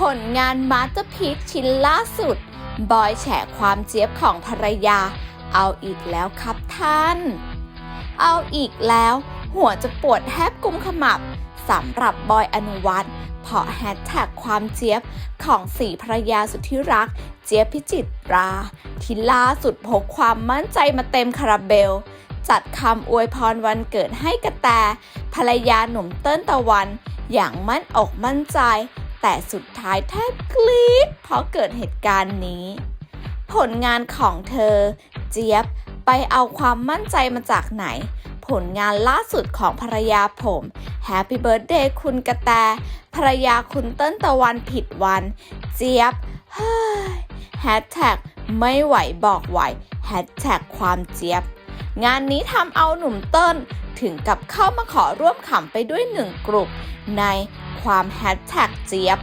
ผลงานมาสเตอร์พีซชิ้นล่าสุด บอยแฉความเจี๊ยบของภรรยา เอาอีกแล้วครับท่าน เอาอีกแล้ว หัวจะปวดแทบกุมขมับสำหรับบอยอนุวัฒน์เพราะแฮชแท็กความเจี๊ยบของสี่ภรรยาสุดที่รัก เจี๊ยบพิจิตรา ที่ล่าสุดพกความมั่นใจมาเต็มคาราเบล จัดคำอวยพรวันเกิดให้กระแตภรรยาหนุ่มเติ้ลตะวัน อย่างมั่นอกมั่นใจ แต่สุดท้ายแทบกรี๊ดเพราะเกิดเหตุการณ์นี้ ผลงานของเธอ เจี๊ยบไปเอาความมั่นใจมาจากไหน ผลงานล่าสุดของภรรยาผม Happy Birthday คุณกระแต ภรรยาคุณเติ้ลตะวันผิดวัน เจี๊ยบเฮ้ยแฮชแท็กไม่ไหวบอกไหวแฮชแท็กความเจี๊ยบ งานนี้ทำเอาหนุ่มเติ้ลถึงกับเข้ามาขอร่วมขำไปด้วยหนึ่งกลุ่มในความแฮชแท็กเจี๊ยบ